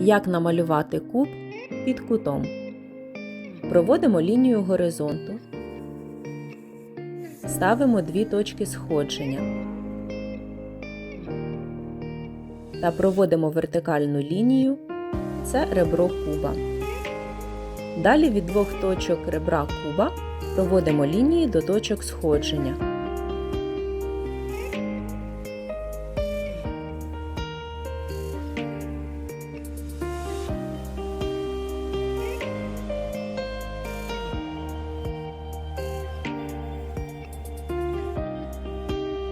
Як намалювати куб під кутом. Проводимо лінію горизонту. Ставимо дві точки сходження. Та проводимо вертикальну лінію. Це ребро куба. Далі від двох точок ребра куба проводимо лінії до точок сходження.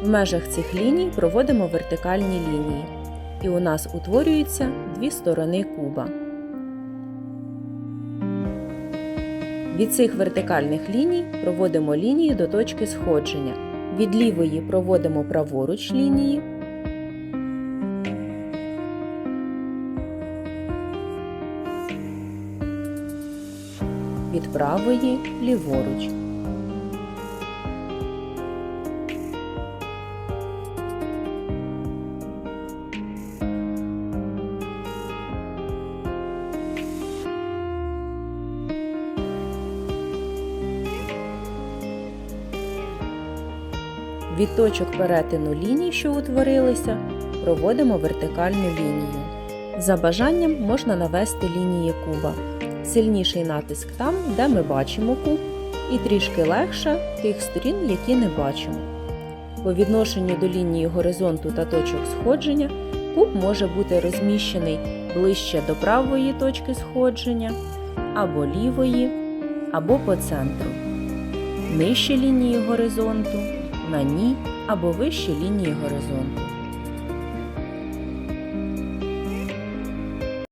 В межах цих ліній проводимо вертикальні лінії, і у нас утворюються дві сторони куба. Від цих вертикальних ліній проводимо лінії до точки сходження. Від лівої проводимо праворуч лінії. Від правої ліворуч. Від точок перетину ліній, що утворилися, проводимо вертикальну лінію. За бажанням можна навести лінії куба. Сильніший натиск там, де ми бачимо куб, і трішки легше тих сторін, які не бачимо. По відношенню до лінії горизонту та точок сходження куб може бути розміщений ближче до правої точки сходження, або лівої, або по центру, нижче лінії горизонту на ній або вище лінії горизонту.